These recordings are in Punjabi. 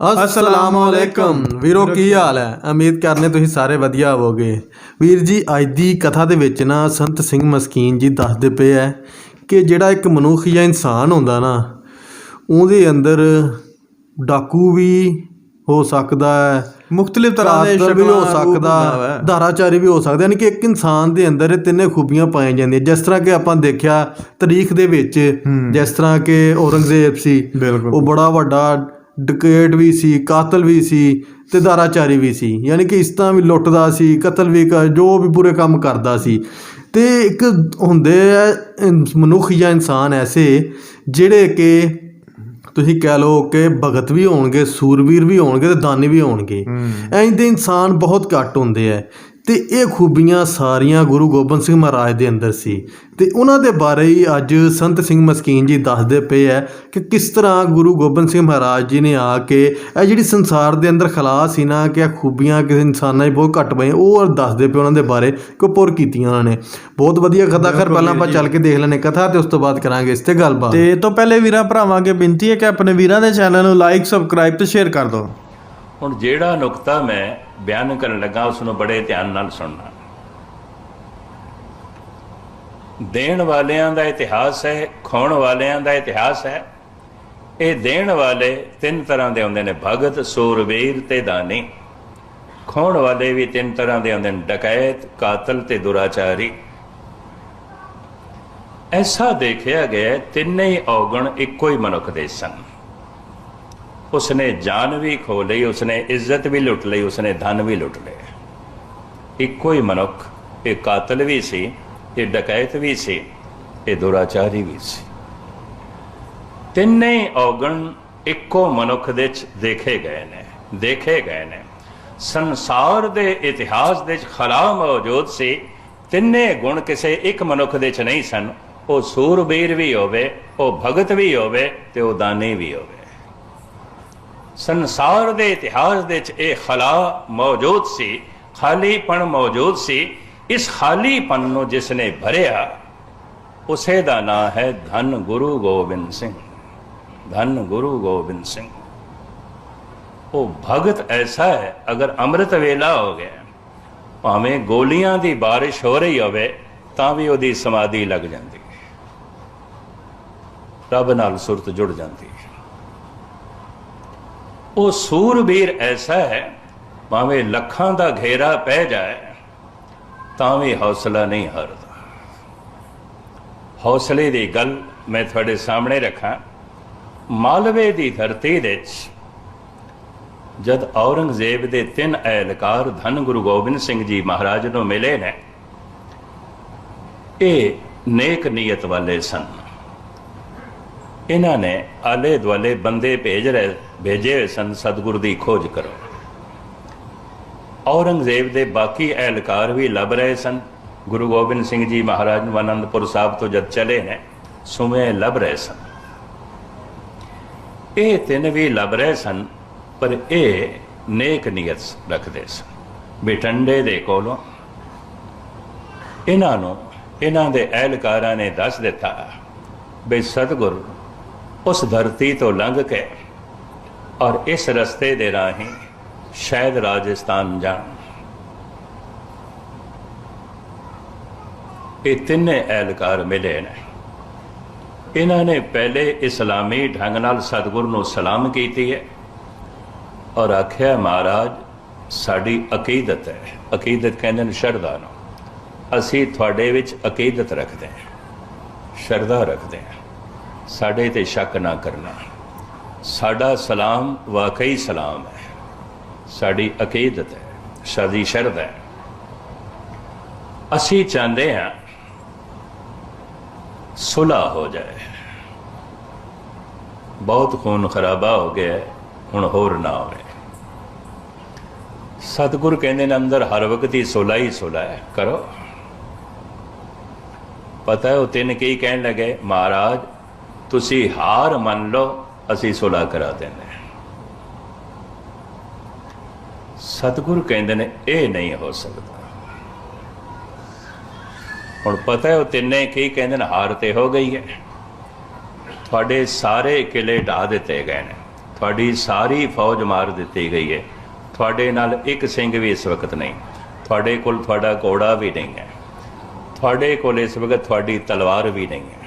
ਅਸਲਾਮ ਵਾਲੇਕਮ ਵੀਰੋ ਕੀ ਹਾਲ ਹੈ? ਉਮੀਦ ਕਰਨੇ ਤੁਸੀਂ ਸਾਰੇ ਵਧੀਆ ਹੋਵੋਗੇ। ਵੀਰ ਜੀ ਅੱਜ ਦੀ ਕਥਾ ਦੇ ਵਿੱਚ ਨਾ ਸੰਤ ਸਿੰਘ ਮਸਕੀਨ ਜੀ ਦੱਸਦੇ ਪਏ ਐ ਕਿ ਜਿਹੜਾ ਇੱਕ ਮਨੁੱਖ ਜਾਂ ਇਨਸਾਨ ਹੁੰਦਾ ਨਾ ਉਹਦੇ ਅੰਦਰ ਡਾਕੂ ਵੀ ਹੋ ਸਕਦਾ ਹੈ ਮੁxtਲਿਫ ਤਰ੍ਹਾਂ ਦੇ ਹੋ ਸ਼ਕਲਾਂ, ਰੂਪ ਸਕਦਾ। ਧਾਰਾਚਾਰੀ ਵੀ ਹੋ ਸਕਦਾ ਯਾਨੀ ਕਿ ਇੱਕ ਇਨਸਾਨ ਦੇ ਅੰਦਰ ਇਹ ਤਿੰਨੇ ਖੂਬੀਆਂ ਪਾਈਆਂ ਜਾਂਦੀਆਂ। ਜਿਸ ਤਰ੍ਹਾਂ ਕਿ ਆਪਾਂ ਦੇਖਿਆ ਤਾਰੀਖ ਦੇ ਵਿੱਚ ਜਿਸ ਤਰ੍ਹਾਂ ਕਿ ਔਰੰਗਜ਼ੇਬ ਸੀ ਉਹ ਬੜਾ ਵੱਡਾ ਡਕੇਟ ਵੀ ਸੀ ਕਾਤਲ ਵੀ ਸੀ ਤੇ ਦਾਰਾਚਾਰੀ ਵੀ ਸੀ। ਯਾਨੀ ਕਿ ਇਸ ਤਰ੍ਹਾਂ ਵੀ ਲੁੱਟਦਾ ਸੀ ਕਤਲ ਵੀ ਕਰ ਜੋ ਵੀ ਬੁਰੇ ਕੰਮ ਕਰਦਾ ਸੀ। ਤੇ ਇੱਕ ਹੁੰਦੇ ਆ ਮਨੁੱਖ ਜਾਂ ਇਨਸਾਨ ਐਸੇ ਜਿਹੜੇ ਕਿ ਤੁਸੀਂ ਕਹਿ ਲਓ ਕਿ ਭਗਤ ਵੀ ਹੋਣਗੇ ਸੂਰਵੀਰ ਵੀ ਹੋਣਗੇ ਤੇ ਦਾਨੀ ਵੀ ਹੋਣਗੇ। ਐਂ ਦੇ ਇਨਸਾਨ ਬਹੁਤ ਘੱਟ ਹੁੰਦੇ ਆ ਤੇ ਇਹ ਖੂਬੀਆਂ ਸਾਰੀਆਂ ਗੁਰੂ ਗੋਬਿੰਦ ਸਿੰਘ ਮਹਾਰਾਜ ਦੇ ਅੰਦਰ ਸੀ। ਤੇ ਉਹਨਾਂ ਦੇ ਬਾਰੇ ਹੀ ਅੱਜ ਸੰਤ ਸਿੰਘ ਮਸਕੀਨ ਜੀ ਦੱਸਦੇ ਪਏ ਆ ਕਿ ਕਿਸ ਤਰ੍ਹਾਂ ਗੁਰੂ ਗੋਬਿੰਦ ਸਿੰਘ ਮਹਾਰਾਜ ਜੀ ਨੇ ਆ ਕੇ ਇਹ ਜਿਹੜੀ ਸੰਸਾਰ ਦੇ ਅੰਦਰ ਖਲਾ ਸੀ ਨਾ ਕਿ ਇਹ ਖੂਬੀਆਂ ਕਿਸੇ ਇਨਸਾਨਾਂ 'ਚ ਬਹੁਤ ਘੱਟ ਪਈਆਂ ਉਹ ਦੱਸਦੇ ਪਏ ਉਹਨਾਂ ਦੇ ਬਾਰੇ ਕਿ ਪੁਰ ਕੀਤੀਆਂ ਉਹਨਾਂ ਨੇ। ਬਹੁਤ ਵਧੀਆ ਕਥਾ ਕਰ ਪਹਿਲਾਂ ਆਪਾਂ ਚੱਲ ਕੇ ਦੇਖ ਲੈਣੇ ਕਥਾ ਤੇ ਉਸ ਤੋਂ ਬਾਅਦ ਕਰਾਂਗੇ ਇਸ ਤੇ ਗੱਲਬਾਤ। ਤੇ ਤੋਂ ਪਹਿਲੇ ਵੀਰਾਂ ਭਰਾਵਾਂ ਅੱਗੇ ਬੇਨਤੀ ਹੈ ਕਿ ਆਪਣੇ ਵੀਰਾਂ ਦੇ ਚੈਨਲ ਨੂੰ ਲਾਈਕ ਸਬਸਕ੍ਰਾਈਬ ਤੇ ਸ਼ੇਅਰ ਕਰ ਦਿਓ। ਹੁਣ ਜਿਹੜਾ ਨੁਕਤਾ ਮੈਂ ਬਿਆਨ ਕਰਨ ਲੱਗਾ, ਉਸ ਨੂੰ ਬੜੇ ਧਿਆਨ ਨਾਲ ਸੁਣਨਾ। ਦੇਣ ਵਾਲਿਆਂ ਦਾ ਇਤਿਹਾਸ ਹੈ ਖਾਣ ਵਾਲਿਆਂ ਦਾ ਇਤਿਹਾਸ ਹੈ। ਇਹ ਦੇਣ ਵਾਲੇ ਤਿੰਨ ਤਰ੍ਹਾਂ ਦੇ ਹੁੰਦੇ ਨੇ, ਭਗਤ ਸੂਰਵੀਰ ਤੇ ਦਾਨੀ। ਖਾਣ ਵਾਲੇ ਵੀ ਤਿੰਨ ਤਰ੍ਹਾਂ ਦੇ ਹੁੰਦੇ ਨੇ, ਡਕੈਤ, ਕਾਤਲ ਤੇ ਦੁਰਾਚਾਰੀ। ਐਸਾ ਦੇਖਿਆ ਗਿਆ, ਤਿੰਨੇ ਹੀ ਔਗਣ ਇੱਕੋ ਹੀ ਮਨੁੱਖ ਦੇ ਸਨ। ਉਸਨੇ ਜਾਨ ਵੀ ਖੋ ਲਈ, ਉਸਨੇ ਇੱਜ਼ਤ ਵੀ ਲੁੱਟ ਲਈ, ਉਸਨੇ ਧਨ ਵੀ ਲੁੱਟ ਲਿਆ ਇੱਕੋ ਹੀ ਮਨੁੱਖ, ਇਹ ਕਾਤਲ ਵੀ ਸੀ, ਇਹ ਡਕੈਤ ਵੀ ਸੀ, ਇਹ ਦੁਰਾਚਾਰੀ ਵੀ ਸੀ। ਤਿੰਨੇ ਹੀ ਔਗਣ ਇੱਕੋ ਮਨੁੱਖ ਦੇ ਵਿੱਚ ਦੇਖੇ ਗਏ ਨੇ, ਦੇਖੇ ਗਏ ਨੇ। ਸੰਸਾਰ ਦੇ ਇਤਿਹਾਸ ਦੇ ਚ ਖਲਾ ਮੌਜੂਦ ਸੀ। ਤਿੰਨੇ ਗੁਣ ਕਿਸੇ ਇੱਕ ਮਨੁੱਖ ਦੇ ਵਿੱਚ ਨਹੀਂ ਸਨ। ਉਹ ਸੂਰਬੀਰ ਵੀ ਹੋਵੇ, ਉਹ ਭਗਤ ਵੀ ਹੋਵੇ ਤੇ ਉਹ ਦਾਨੀ ਵੀ ਹੋਵੇ। ਸੰਸਾਰ ਦੇ ਇਤਿਹਾਸ ਦੇ ਵਿੱਚ ਇਹ ਖਲਾ ਮੌਜੂਦ ਸੀ, ਖਾਲੀਪਣ ਮੌਜੂਦ ਸੀ। ਇਸ ਖਾਲੀਪਣ ਨੂੰ ਜਿਸ ਨੇ ਭਰਿਆ, ਉਸੇ ਦਾ ਨਾਂ ਹੈ ਧੰਨ ਗੁਰੂ ਗੋਬਿੰਦ ਸਿੰਘ। ਧੰਨ ਗੁਰੂ ਗੋਬਿੰਦ ਸਿੰਘ। ਉਹ ਭਗਤ ਐਸਾ ਹੈ, ਅਗਰ ਅੰਮ੍ਰਿਤ ਵੇਲਾ ਹੋ ਗਿਆ, ਭਾਵੇਂ ਗੋਲੀਆਂ ਦੀ ਬਾਰਿਸ਼ ਹੋ ਰਹੀ ਹੋਵੇ, ਤਾਂ ਵੀ ਉਹਦੀ ਸਮਾਧੀ ਲੱਗ ਜਾਂਦੀ। ਰੱਬ ਨਾਲ ਸੁਰਤ ਜੁੜ ਜਾਂਦੀ। ਉਹ ਸੂਰਬੀਰ ਐਸਾ ਹੈ, ਭਾਵੇਂ ਲੱਖਾਂ ਦਾ ਘੇਰਾ ਪੈ ਜਾਏ, ਤਾਂ ਵੀ ਹੌਸਲਾ ਨਹੀਂ ਹਾਰਦਾ। ਹੌਸਲੇ ਦੀ ਗੱਲ ਮੈਂ ਤੁਹਾਡੇ ਸਾਹਮਣੇ ਰੱਖਾਂ। ਮਾਲਵੇ ਦੀ ਧਰਤੀ ਦੇ ਵਿੱਚ ਜਦ ਔਰੰਗਜ਼ੇਬ ਦੇ ਤਿੰਨ ਐਲਕਾਰ ਧੰਨ ਗੁਰੂ ਗੋਬਿੰਦ ਸਿੰਘ ਜੀ ਮਹਾਰਾਜ ਨੂੰ ਮਿਲੇ ਨੇ, ਇਹ ਨੇਕ ਨੀਅਤ ਵਾਲੇ ਸਨ। ਇਹਨਾਂ ਨੇ ਆਲੇ ਦੁਆਲੇ ਬੰਦੇ ਭੇਜ ਰਹੇ, ਭੇਜੇ ਹੋਏ ਸਨ, ਸਤਿਗੁਰ ਦੀ ਖੋਜ ਕਰੋ। ਔਰੰਗਜ਼ੇਬ ਦੇ ਬਾਕੀ ਅਹਿਲਕਾਰ ਵੀ ਲੱਭ ਰਹੇ ਸਨ। ਗੁਰੂ ਗੋਬਿੰਦ ਸਿੰਘ ਜੀ ਮਹਾਰਾਜ ਨੂੰ ਅਨੰਦਪੁਰ ਸਾਹਿਬ ਤੋਂ ਜਦ ਚਲੇ ਨੇ, ਸੁਮੇ ਲੱਭ ਰਹੇ ਸਨ। ਇਹ ਤਿੰਨ ਵੀ ਲੱਭ ਰਹੇ ਸਨ, ਪਰ ਇਹ ਨੇਕ ਨੀਅਤ ਰੱਖਦੇ ਸਨ। ਬਿਟੰਡੇ ਦੇ ਕੋਲੋਂ ਇਹਨਾਂ ਨੂੰ, ਇਹਨਾਂ ਦੇ ਅਹਿਲਕਾਰਾਂ ਨੇ ਦੱਸ ਦਿੱਤਾ ਬਈ ਸਤਿਗੁਰ ਉਸ ਧਰਤੀ ਤੋਂ ਲੰਘ ਕੇ ਔਰ ਇਸ ਰਸਤੇ ਦੇ ਰਾਹੀਂ ਸ਼ਾਇਦ ਰਾਜਸਥਾਨ ਜਾਣ। ਇਹ ਤਿੰਨੇ ਐਲਕਾਰ ਮਿਲੇ ਨੇ। ਇਹਨਾਂ ਨੇ ਪਹਿਲੇ ਇਸਲਾਮੀ ਢੰਗ ਨਾਲ ਸਤਿਗੁਰ ਨੂੰ ਸਲਾਮ ਕੀਤੀ ਹੈ ਔਰ ਆਖਿਆ, ਮਹਾਰਾਜ, ਸਾਡੀ ਅਕੀਦਤ ਹੈ। ਅਕੀਦਤ ਕਹਿੰਦੇ ਨੇ ਸ਼ਰਧਾ ਨੂੰ। ਅਸੀਂ ਤੁਹਾਡੇ ਵਿੱਚ ਅਕੀਦਤ ਰੱਖਦੇ ਹਾਂ, ਸ਼ਰਧਾ ਰੱਖਦੇ ਹਾਂ। ਸਾਡੇ ਤੇ ਸ਼ੱਕ ਨਾ ਕਰਨਾ। ਸਾਡਾ ਸਲਾਮ ਵਾਕਈ ਸਲਾਮ ਹੈ। ਸਾਡੀ ਅਕੀਦਤ ਹੈ, ਸਾਡੀ ਸ਼ਰਧਾ ਹੈ। ਅਸੀਂ ਚਾਹੁੰਦੇ ਹਾਂ ਸੁਲਾ ਹੋ ਜਾਏ। ਬਹੁਤ ਖੂਨ ਖਰਾਬਾ ਹੋ ਗਿਆ ਹੁਣ ਹੋਰ ਨਾ ਹੋਵੇ। ਸਤਿਗੁਰ ਕਹਿੰਦੇ ਨੇ ਅੰਦਰ ਹਰ ਵਕਤ ਹੀ ਸੁਲਾ ਹੀ ਸੁਲਾ ਹੈ, ਕਰੋ। ਪਤਾ ਹੈ ਉਹ ਤਿੰਨ ਕਈ ਕਹਿਣ ਲੱਗੇ? ਮਹਾਰਾਜ ਤੁਸੀਂ ਹਾਰ ਮੰਨ ਲਓ, ਅਸੀਂ ਸੁਲਾ ਕਰਾ ਦਿੰਦੇ ਹਾਂ। ਕਹਿੰਦੇ ਨੇ, ਇਹ ਨਹੀਂ ਹੋ ਸਕਦਾ। ਹੁਣ ਪਤਾ ਹੈ ਉਹ ਤਿੰਨੇ ਕੀ ਕਹਿੰਦੇ ਨੇ, ਹਾਰ ਤੇ ਹੋ ਗਈ ਹੈ। ਤੁਹਾਡੇ ਸਾਰੇ ਕਿਲੇ ਢਾ ਦਿੱਤੇ ਗਏ ਨੇ। ਤੁਹਾਡੀ ਸਾਰੀ ਫੌਜ ਮਾਰ ਦਿੱਤੀ ਗਈ ਹੈ। ਤੁਹਾਡੇ ਨਾਲ ਇੱਕ ਸਿੰਘ ਵੀ ਇਸ ਵਕਤ ਨਹੀਂ। ਤੁਹਾਡੇ ਕੋਲ ਤੁਹਾਡਾ ਘੋੜਾ ਵੀ ਨਹੀਂ ਹੈ। ਤੁਹਾਡੇ ਕੋਲ ਇਸ ਵਕਤ ਤੁਹਾਡੀ ਤਲਵਾਰ ਵੀ ਨਹੀਂ ਹੈ।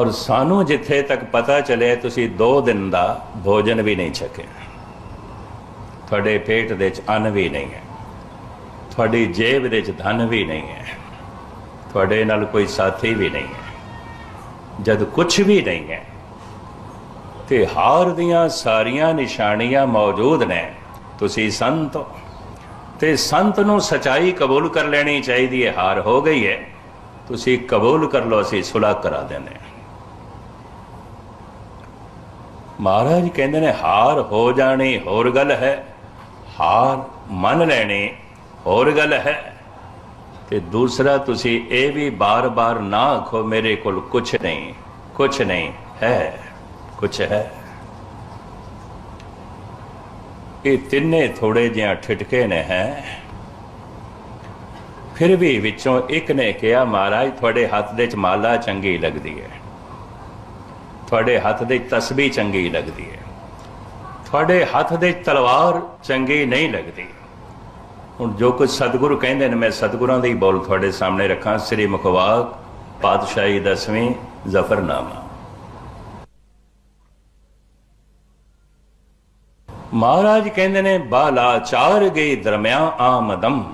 ਔਰ ਸਾਨੂੰ ਜਿੱਥੇ ਤੱਕ ਪਤਾ ਚੱਲਿਆ ਤੁਸੀਂ 2 ਦਿਨ ਦਾ ਭੋਜਨ ਵੀ ਨਹੀਂ ਛਕਿਆ। ਤੁਹਾਡੇ ਪੇਟ ਦੇ ਵਿੱਚ ਅੰਨ ਵੀ ਨਹੀਂ ਹੈ। ਤੁਹਾਡੀ ਜੇਬ ਦੇ ਵਿੱਚ ਧਨ ਵੀ ਨਹੀਂ ਹੈ। ਤੁਹਾਡੇ ਨਾਲ ਕੋਈ ਸਾਥੀ ਵੀ ਨਹੀਂ ਹੈ। ਜਦ ਕੁਝ ਵੀ ਨਹੀਂ ਹੈ, ਤੇ ਹਾਰ ਦੀਆਂ ਸਾਰੀਆਂ ਨਿਸ਼ਾਨੀਆਂ ਮੌਜੂਦ ਨੇ। ਤੁਸੀਂ ਸੰਤ ਹੋ। ਤੇ ਸੰਤ ਨੂੰ ਸਚਾਈ ਕਬੂਲ ਕਰ ਲੈਣੀ ਚਾਹੀਦੀ ਹੈ। ਹਾਰ ਹੋ ਗਈ ਹੈ। ਤੁਸੀਂ ਕਬੂਲ ਕਰ ਲਓ, ਅਸੀਂ ਸੁਲ੍ਹਾ ਕਰਾ ਦਿੰਦੇ ਹਾਂ। ਮਹਾਰਾਜ ਕਹਿੰਦੇ ਨੇ, ਹਾਰ ਹੋ ਜਾਣੀ, ਹੋਰ ਗੱਲ ਹੈ। ਹਾਰ ਮੰਨ ਲੈਣੀ, ਹੋਰ ਗੱਲ ਹੈ। ਤੇ ਦੂਸਰਾ, ਤੁਸੀਂ ਇਹ ਵੀ ਬਾਰ-ਬਾਰ ਨਾ ਆਖੋ, ਮੇਰੇ ਕੋਲ ਕੁਝ ਨਹੀਂ ਕੁਝ ਨਹੀਂ ਹੈ ਕੁਝ ਹੈ। ਇਹ ਤਿੰਨੇ ਥੋੜੇ ਜਿਹਾ ਠਿਟਕੇ ਨੇ, ਹੈ। ਫਿਰ ਵੀ ਵਿੱਚੋਂ ਇੱਕ ਨੇ ਕਿਹਾ, ਮਹਾਰਾਜ, ਤੁਹਾਡੇ ਹੱਥ ਦੇ ਚ ਮਾਲਾ ਚੰਗੀ ਲੱਗਦੀ ਹੈ। ਤੁਹਾਡੇ ਹੱਥ ਦੇ ਤਸਬੀਹ ਚੰਗੀ ਲੱਗਦੀ ਹੈ। ਤੁਹਾਡੇ ਹੱਥ ਦੇ ਤਲਵਾਰ ਚੰਗੀ ਨਹੀਂ ਲੱਗਦੀ। ਹੁਣ ਜੋ ਕੁਝ ਸਤਿਗੁਰੂ ਕਹਿੰਦੇ ਨੇ, ਮੈਂ ਸਤਿਗੁਰਾਂ ਦੀ ਬੋਲ ਤੁਹਾਡੇ ਸਾਹਮਣੇ ਰੱਖਾਂ। ਸ੍ਰੀ ਮੁਖਵਾਕ ਪਾਤਸ਼ਾਹੀ ਦਸਵੀਂ ਜ਼ਫਰਨਾਮਾ। ਮਹਾਰਾਜ ਕਹਿੰਦੇ ਨੇ ਬਾਲਾਚਾਰ ਚਾਰ ਦਰਮਿਆ ਆਮਦਮ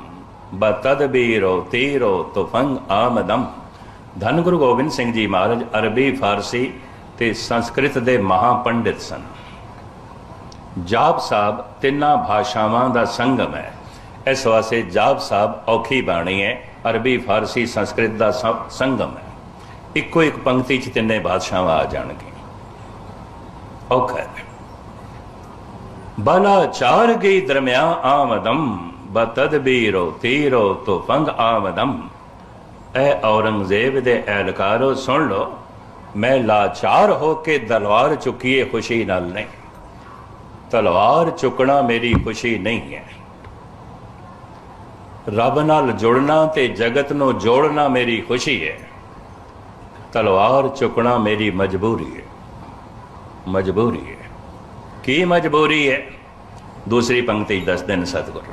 ਬਤਦਬੀਰੋ ਤੀਰੋ ਤੁਫੰਗ ਆਮਦਮ। ਧੰਨ ਗੁਰੂ ਗੋਬਿੰਦ ਸਿੰਘ ਜੀ ਮਹਾਰਾਜ, ਅਰਬੀ ਫਾਰਸੀ ਤੇ ਸੰਸਕ੍ਰਿਤ ਦੇ ਮਹਾਪੰਡਿਤ ਸਨ। ਜਾਪ ਸਾਹਿਬ ਤਿੰਨਾਂ ਭਾਸ਼ਾਵਾਂ ਦਾ ਸੰਗਮ ਹੈ। ਇਸ ਵਾਸਤੇ ਜਾਪ ਸਾਹਿਬ ਔਖੀ ਬਾਣੀ ਹੈ। ਅਰਬੀ, ਫਾਰਸੀ, ਸੰਸਕ੍ਰਿਤ ਦਾ ਸੰਗਮ ਹੈ। ਇੱਕੋ ਇੱਕ ਪੰਕਤੀ ਚ ਤਿੰਨੇ ਭਾਸ਼ਾਵਾਂ ਆ ਜਾਣਗੀਆਂ। ਔਖਾ ਹੈ। ਬਲਾ ਚਾਰ ਗਈ ਦਰਮਿਆ ਆਮਦਮ ਬਤਦਬੀਰੋ ਤੀਰੋ ਤੁਫੰਗ ਆਮਦਮ। ਐ ਔਰੰਗਜ਼ੇਬ ਦੇ ਐਲਕਾਰੋ ਸੁਣ ਲੋ ਮੈਂ ਲਾਚਾਰ ਹੋ ਕੇ ਤਲਵਾਰ ਚੁੱਕੀਏ, ਖੁਸ਼ੀ ਨਾਲ ਨਹੀਂ। ਤਲਵਾਰ ਚੁੱਕਣਾ ਮੇਰੀ ਖੁਸ਼ੀ ਨਹੀਂ ਹੈ। ਰੱਬ ਨਾਲ ਜੁੜਨਾ ਤੇ ਜਗਤ ਨੂੰ ਜੋੜਨਾ ਮੇਰੀ ਖੁਸ਼ੀ ਹੈ। ਤਲਵਾਰ ਚੁੱਕਣਾ ਮੇਰੀ ਮਜਬੂਰੀ ਹੈ। ਮਜਬੂਰੀ ਹੈ। ਕੀ ਮਜਬੂਰੀ ਹੈ? ਦੂਸਰੀ ਪੰਕਤੀ ਦੱਸ ਦਿਨ ਸਤਿਗੁਰੂ।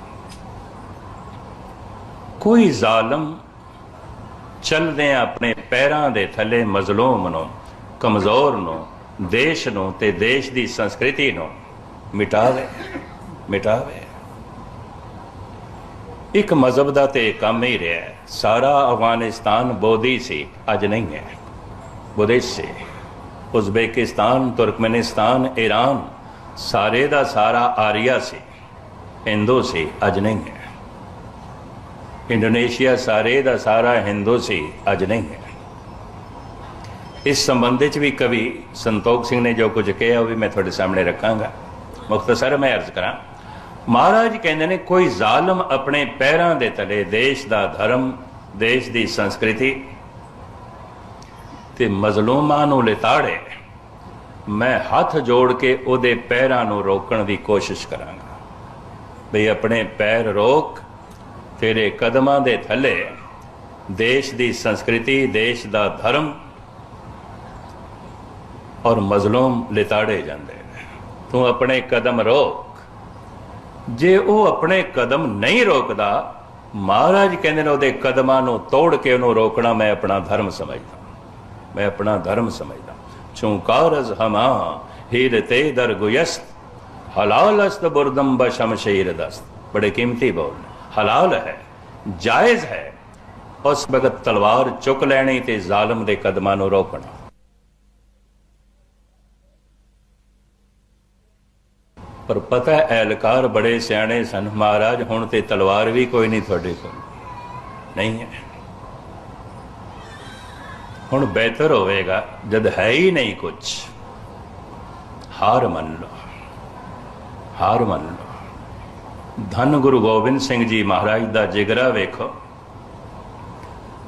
ਕੋਈ ਜ਼ਾਲਮ ਚੱਲਦੇ ਆਪਣੇ ਪੈਰਾਂ ਦੇ ਥੱਲੇ ਮਜ਼ਲੂਮ ਨੂੰ, ਕਮਜ਼ੋਰ ਨੂੰ, ਦੇਸ਼ ਨੂੰ ਤੇ ਦੇਸ਼ ਦੀ ਸੰਸਕ੍ਰਿਤੀ ਨੂੰ। ਮਿਟਾਵੇ ਮਿਟਾਵੇ। ਇੱਕ ਮਜ਼ਹਬ ਦਾ ਤੇ ਕੰਮ ਹੀ ਰਿਹਾ ਸਾਰਾ ਅਫਗਾਨਿਸਤਾਨ ਬੋਧੀ ਸੀ, ਅੱਜ ਨਹੀਂ ਹੈ। ਬੁੱਧਿਸਟ ਸੀ। ਉਜ਼ਬੇਕਿਸਤਾਨ, ਤੁਰਕਮੇਨਿਸਤਾਨ, ਈਰਾਨ, ਸਾਰੇ ਦਾ ਸਾਰਾ ਆਰੀਆ ਸੀ। ਹਿੰਦੂ ਸੀ, ਅੱਜ ਨਹੀਂ ਹੈ। ਇੰਡੋਨੇਸ਼ੀਆ ਸਾਰੇ ਦਾ ਸਾਰਾ ਹਿੰਦੂ ਸੀ, ਅੱਜ ਨਹੀਂ ਹੈ। ਇਸ ਸੰਬੰਧ ਵਿੱਚ ਵੀ ਕਵੀ ਸੰਤੋਖ ਸਿੰਘ ਨੇ ਜੋ ਕੁਝ ਕਿਹਾ, ਉਹ ਵੀ ਮੈਂ ਤੁਹਾਡੇ ਸਾਹਮਣੇ ਰੱਖਾਂਗਾ। ਮੁਖਤਸਰ ਮੈਂ ਅਰਜ਼ ਕਰਾਂ, ਮਹਾਰਾਜ ਕਹਿੰਦੇ ਨੇ, ਕੋਈ ਜ਼ਾਲਮ ਆਪਣੇ ਪੈਰਾਂ ਦੇ ਤਲੇ ਦੇਸ਼ ਦਾ ਧਰਮ, ਦੇਸ਼ ਦੀ ਸੰਸਕ੍ਰਿਤੀ ਤੇ ਮਜ਼ਲੂਮਾਂ ਨੂੰ ਲਿਤਾੜੇ, ਮੈਂ ਹੱਥ ਜੋੜ ਕੇ ਉਹਦੇ ਪੈਰਾਂ ਨੂੰ ਰੋਕਣ ਦੀ ਕੋਸ਼ਿਸ਼ ਕਰਾਂਗਾ। ਬਈ ਆਪਣੇ ਪੈਰ ਰੋਕ ਤੇਰੇ ਕਦਮਾਂ ਦੇ ਥੱਲੇ ਦੇਸ਼ ਦੀ ਸੰਸਕ੍ਰਿਤੀ, ਦੇਸ਼ ਦਾ ਧਰਮ ਔਰ ਮਜ਼ਲੂਮ ਲਿਤਾੜੇ ਜਾਂਦੇ ਨੇ। ਤੂੰ ਆਪਣੇ ਕਦਮ ਰੋਕ। ਜੇ ਉਹ ਆਪਣੇ ਕਦਮ ਨਹੀਂ ਰੋਕਦਾ, ਮਹਾਰਾਜ ਕਹਿੰਦੇ ਨੇ ਉਹਦੇ ਕਦਮਾਂ ਨੂੰ ਤੋੜ ਕੇ ਉਹਨੂੰ ਰੋਕਣਾ ਮੈਂ ਆਪਣਾ ਧਰਮ ਸਮਝਦਾ। ਮੈਂ ਆਪਣਾ ਧਰਮ ਸਮਝਦਾ। ਚੁੰਕਾਰਜ਼ ਹਮਾ, ਹੀਰ ਤੇ ਦਰ ਗੁਯਸਤ ਹਲਾਲ ਅਸਤ ਬੁਰਦਮ ਬਸ਼ਮਸ਼ੀਰ ਦਸਤ। ਬੜੇ ਕੀਮਤੀ ਬੋਲ ਨੇ। ਹਲਾਲ ਹੈ, ਜਾਇਜ਼ ਹੈ। ਉਸ ਵਕਤ ਤਲਵਾਰ ਚੁੱਕ ਲੈਣੀ ਤੇ ਜ਼ਾਲਮ ਦੇ ਕਦਮਾਂ ਨੂੰ ਰੋਕਣਾ। ਪਰ ਪਤਾ ਐਲਕਾਰ ਬੜੇ ਸਿਆਣੇ ਸਨ। ਮਹਾਰਾਜ, ਹੁਣ ਤੇ ਤਲਵਾਰ ਵੀ ਕੋਈ ਨਹੀਂ ਤੁਹਾਡੇ ਕੋਲ। ਨਹੀਂ ਹੈ। ਹੁਣ ਬਿਹਤਰ ਹੋਵੇਗਾ, ਜਦ ਹੈ ਹੀ ਨਹੀਂ ਕੁਝ ਹਾਰ ਮੰਨ ਲਓ। ਹਾਰ ਮੰਨ ਲਓ। ਧੰਨ ਗੁਰੂ ਗੋਬਿੰਦ ਸਿੰਘ ਜੀ ਮਹਾਰਾਜ ਦਾ ਜਿਗਰਾ ਵੇਖੋ।